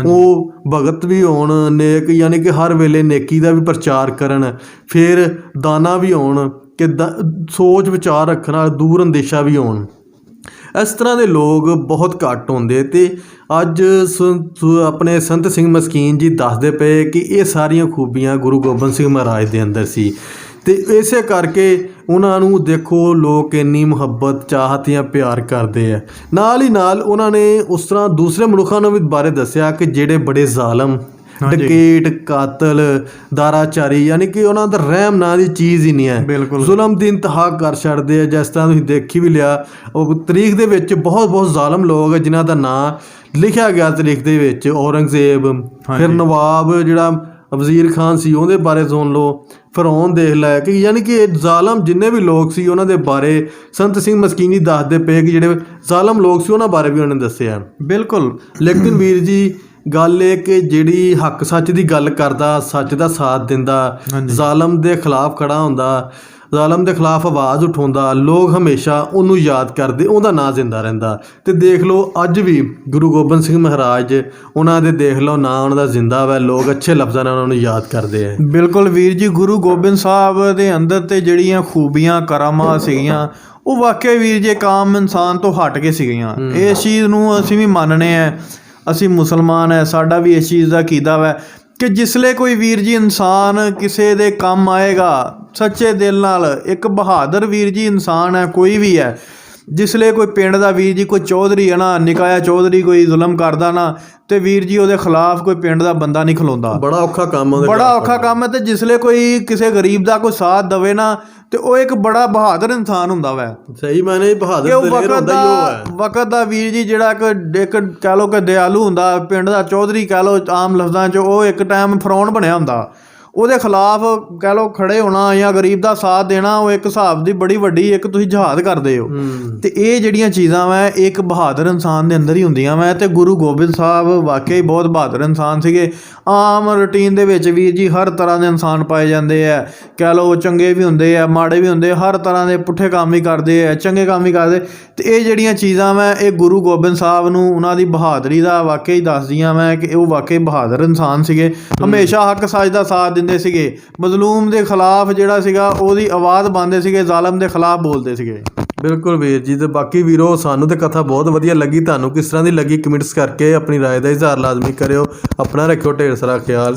ਉਹ ਭਗਤ ਵੀ ਹੋਣ ਨੇਕ ਯਾਨੀ ਕਿ ਹਰ ਵੇਲੇ ਨੇਕੀ ਦਾ ਵੀ ਪ੍ਰਚਾਰ ਕਰਨ ਫਿਰ ਦਾਨਾ ਵੀ ਹੋਣ ਕਿ ਸੋਚ ਵਿਚਾਰ ਰੱਖਣ ਵਾਲਾ ਦੂਰ ਅੰਦੇਸ਼ਾ ਵੀ ਹੋਣ। ਇਸ ਤਰ੍ਹਾਂ ਦੇ ਲੋਕ ਬਹੁਤ ਘੱਟ ਹੁੰਦੇ ਤੇ ਅੱਜ ਸ- ਆਪਣੇ ਸੰਤ ਸਿੰਘ ਮਸਕੀਨ ਜੀ ਦੱਸਦੇ ਪਏ ਕਿ ਇਹ ਸਾਰੀਆਂ ਖੂਬੀਆਂ ਗੁਰੂ ਗੋਬਿੰਦ ਸਿੰਘ ਮਹਾਰਾਜ ਦੇ ਅੰਦਰ ਸੀ। ਤੇ ਇਸੇ ਕਰਕੇ ਉਹਨਾਂ ਨੂੰ ਦੇਖੋ ਲੋਕ ਇੰਨੀ ਮੁਹੱਬਤ ਚਾਹਤ ਜਾਂ ਪਿਆਰ ਕਰਦੇ ਆ। ਨਾਲ ਹੀ ਨਾਲ ਉਹਨਾਂ ਨੇ ਉਸ ਤਰ੍ਹਾਂ ਦੂਸਰੇ ਮਨੁੱਖਾਂ ਨੂੰ ਵੀ ਬਾਰੇ ਦੱਸਿਆ ਕਿ ਜਿਹੜੇ ਬੜੇ ਜ਼ਾਲਮ ਡਕੇਟ ਕਾਤਲ ਦਾਰਾਚਾਰੀ ਯਾਨੀ ਕਿ ਉਹਨਾਂ ਦਾ ਰਹਿਮ ਨਾਂ ਦੀ ਚੀਜ਼ ਹੀ ਨਹੀਂ ਹੈ। ਜ਼ੁਲਮ ਦੀ ਇੰਤਹਾ ਕਰ ਛੱਡਦੇ ਆ ਜਿਸ ਤਰ੍ਹਾਂ ਤੁਸੀਂ ਦੇਖੀ ਵੀ ਲਿਆ ਉਹ ਤਰੀਖ ਦੇ ਵਿੱਚ ਬਹੁਤ ਬਹੁਤ ਜ਼ਾਲਮ ਲੋਕ ਹੈ ਜਿਨ੍ਹਾਂ ਦਾ ਨਾਂ ਲਿਖਿਆ ਗਿਆ ਤਰੀਖ ਦੇ ਵਿੱਚ ਔਰੰਗਜ਼ੇਬ ਫਿਰ ਨਵਾਬ ਜਿਹੜਾ ਵਜ਼ੀਰ ਖਾਨ ਸੀ ਉਹਦੇ ਬਾਰੇ ਸੁਣ ਲਓ। ਫਰੌਨ ਦੇਖ ਲੈ ਕਿ ਯਾਨੀ ਕਿ ਇਹ ਜ਼ਾਲਮ ਜਿੰਨੇ ਵੀ ਲੋਕ ਸੀ ਉਹਨਾਂ ਦੇ ਬਾਰੇ ਸੰਤ ਸਿੰਘ ਮਸਕੀਨੀ ਦੱਸਦੇ ਪਏ ਕਿ ਜਿਹੜੇ ਜ਼ਾਲਮ ਲੋਕ ਸੀ ਉਹਨਾਂ ਬਾਰੇ ਵੀ ਉਹਨਾਂ ਨੇ ਦੱਸਿਆ। ਬਿਲਕੁਲ। ਲੇਕਿਨ ਵੀਰ ਜੀ ਗੱਲ ਇਹ ਕਿ ਜਿਹੜੀ ਹੱਕ ਸੱਚ ਦੀ ਗੱਲ ਕਰਦਾ ਸੱਚ ਦਾ ਸਾਥ ਦਿੰਦਾ ਜ਼ਾਲਮ ਦੇ ਖਿਲਾਫ ਖੜਾ ਹੁੰਦਾ ਜ਼ਾਲਮ ਦੇ ਖਿਲਾਫ ਆਵਾਜ਼ ਉਠਾਉਂਦਾ ਲੋਕ ਹਮੇਸ਼ਾ ਉਹਨੂੰ ਯਾਦ ਕਰਦੇ ਉਹਦਾ ਨਾਂ ਜ਼ਿੰਦਾ ਰਹਿੰਦਾ। ਤੇ ਦੇਖ ਲਓ ਅੱਜ ਵੀ ਗੁਰੂ ਗੋਬਿੰਦ ਸਿੰਘ ਮਹਾਰਾਜ ਉਹਨਾਂ ਦੇ ਦੇਖ ਲਓ ਨਾਂ ਉਹਨਾਂ ਦਾ ਜ਼ਿੰਦਾ ਵਾ ਲੋਕ ਅੱਛੇ ਲਫ਼ਜ਼ਾਂ ਨਾਲ ਉਹਨਾਂ ਨੂੰ ਯਾਦ ਕਰਦੇ ਆ। ਬਿਲਕੁਲ ਵੀਰ ਜੀ ਗੁਰੂ ਗੋਬਿੰਦ ਸਾਹਿਬ ਦੇ ਅੰਦਰ ਤੇ ਜਿਹੜੀਆਂ ਖੂਬੀਆਂ ਕਰਾਮਾਂ ਸੀਗੀਆਂ ਉਹ ਵਾਕਿਆ ਵੀਰ ਜੀ ਇੱਕ ਆਮ ਇਨਸਾਨ ਤੋਂ ਹਟ ਕੇ ਸੀਗੀਆਂ। ਇਸ ਚੀਜ਼ ਨੂੰ ਅਸੀਂ ਵੀ ਮੰਨਨੇ ਆ। ਅਸੀਂ ਮੁਸਲਮਾਨ ਹੈ ਸਾਡਾ ਵੀ ਇਸ ਚੀਜ਼ ਦਾ ਕੀਦਾ ਹੈ ਕਿ ਜਿਸਲੇ ਕੋਈ ਵੀਰ ਜੀ ਇਨਸਾਨ ਕਿਸੇ ਦੇ ਕੰਮ ਆਏਗਾ, ਸੱਚੇ ਦਿਲ ਨਾਲ, ਇੱਕ ਬਹਾਦਰ ਵੀਰ ਜੀ ਇਨਸਾਨ ਹੈ ਕੋਈ ਵੀ ਹੈ ਜਿਸਲੇ ਕੋਈ ਪਿੰਡ ਦਾ ਵੀਰ ਜੀ ਕੋਈ ਚੌਧਰੀ ਹੈ ਨਾ ਨਿਕਾਇਆ ਚੌਧਰੀ ਕੋਈ ਜ਼ੁਲਮ ਕਰਦਾ ਨਾ ਤੇ ਵੀਰ ਜੀ ਉਹਦੇ ਖਿਲਾਫ ਕੋਈ ਪਿੰਡ ਦਾ ਬੰਦਾ ਨਹੀਂ ਖਲੋਂਦਾ। ਬੜਾ ਔਖਾ ਕੰਮ ਉਹਦੇ ਬੜਾ ਔਖਾ ਕੰਮ ਹੈ ਤੇ ਜਿਸਲੇ ਕੋਈ ਕਿਸੇ ਗਰੀਬ ਦਾ ਕੋਈ ਸਾਥ ਦਵੇ ਨਾ ਤੇ ਉਹ ਇੱਕ ਬੜਾ ਬਹਾਦਰ ਇਨਸਾਨ ਹੁੰਦਾ ਵੈ। ਸਹੀ ਮਾਨੇ ਬਹਾਦਰ ਦਲੇਰ ਹੁੰਦਾ ਹੀ ਉਹ ਹੈ। ਦਾ ਵਕਤ ਦਾ ਵੀਰ ਜੀ ਜਿਹੜਾ ਇੱਕ ਇੱਕ ਕਹ ਲੋ ਕਿ ਦਿਆਲੂ ਹੁੰਦਾ ਪਿੰਡ ਦਾ ਚੌਧਰੀ ਕਹ ਲੋ ਆਮ ਲਫ਼ਜ਼ਾਂ 'ਚ ਉਹ ਇੱਕ ਟਾਈਮ ਫਰੌਨ ਬਣਿਆ ਹੁੰਦਾ। ਉਹਦੇ ਖਿਲਾਫ ਕਹ ਲੋ ਖੜੇ ਹੋਣਾ ਜਾਂ ਗਰੀਬ ਦਾ ਸਾਥ ਦੇਣਾ ਉਹ ਇੱਕ ਹਿਸਾਬ ਦੀ ਬੜੀ ਵੱਡੀ ਇੱਕ ਤੁਸੀਂ ਜਹਾਦ ਕਰਦੇ ਹੋ। ਤੇ ਇਹ ਜਿਹੜੀਆਂ ਚੀਜ਼ਾਂ ਵੈ ਇੱਕ ਬਹਾਦਰ ਇਨਸਾਨ ਦੇ ਅੰਦਰ ਹੀ ਹੁੰਦੀਆਂ ਵੈ। ਤੇ ਗੁਰੂ ਗੋਬਿੰਦ ਸਾਹਿਬ ਵਾਕਈ ਬਹੁਤ ਬਹਾਦਰ ਇਨਸਾਨ ਸੀਗੇ। ਆਮ ਰੁਟੀਨ ਦੇ ਵਿੱਚ ਵੀਰ ਜੀ ਹਰ ਤਰ੍ਹਾਂ ਦੇ ਇਨਸਾਨ ਪਾਏ ਜਾਂਦੇ ਆ। ਕਹਿ ਲਓ ਚੰਗੇ ਵੀ ਹੁੰਦੇ ਆ ਮਾੜੇ ਵੀ ਹੁੰਦੇ ਹਰ ਤਰ੍ਹਾਂ ਦੇ ਪੁੱਠੇ ਕੰਮ ਵੀ ਕਰਦੇ ਆ ਚੰਗੇ ਕੰਮ ਵੀ ਕਰਦੇ। ਤੇ ਇਹ ਜਿਹੜੀਆਂ ਚੀਜ਼ਾਂ ਵੈ ਇਹ ਗੁਰੂ ਗੋਬਿੰਦ ਸਾਹਿਬ ਨੂੰ ਉਹਨਾਂ ਦੀ ਬਹਾਦਰੀ ਦਾ ਵਾਕਈ ਦੱਸਦੀਆਂ ਵੈ ਕਿ ਉਹ ਵਾਕਈ ਬਹਾਦਰ ਇਨਸਾਨ ਸੀਗੇ। ਹਮੇਸ਼ਾ ਹੱਕ ਸੱਚ ਦਾ ਸਾਥ ਦਿੰਦੇ ਸੀਗੇ ਮਜ਼ਲੂਮ ਦੇ ਖਿਲਾਫ ਜਿਹੜਾ ਸੀਗਾ ਉਹਦੀ ਆਵਾਜ਼ ਬੰਦੇ ਸੀਗੇ ਜ਼ਾਲਮ ਦੇ ਖਿਲਾਫ ਬੋਲਦੇ ਸੀਗੇ ਬਿਲਕੁਲ ਵੀਰ ਜੀ ਤੇ ਬਾਕੀ ਵੀਰੋ ਸਾਨੂੰ ਤੇ ਕਥਾ ਬਹੁਤ ਵਧੀਆ ਲੱਗੀ ਤੁਹਾਨੂੰ ਕਿਸ ਤਰ੍ਹਾਂ ਦੀ ਲੱਗੀ ਕਮੈਂਟਸ ਕਰਕੇ ਆਪਣੀ رائے ਦਾ ਇਜ਼ਹਾਰ ਲਾਜ਼ਮੀ ਕਰਿਓ ਆਪਣਾ ਰੱਖਿਓ ਢੇਰ ਸਾਰਾ ਖਿਆਲ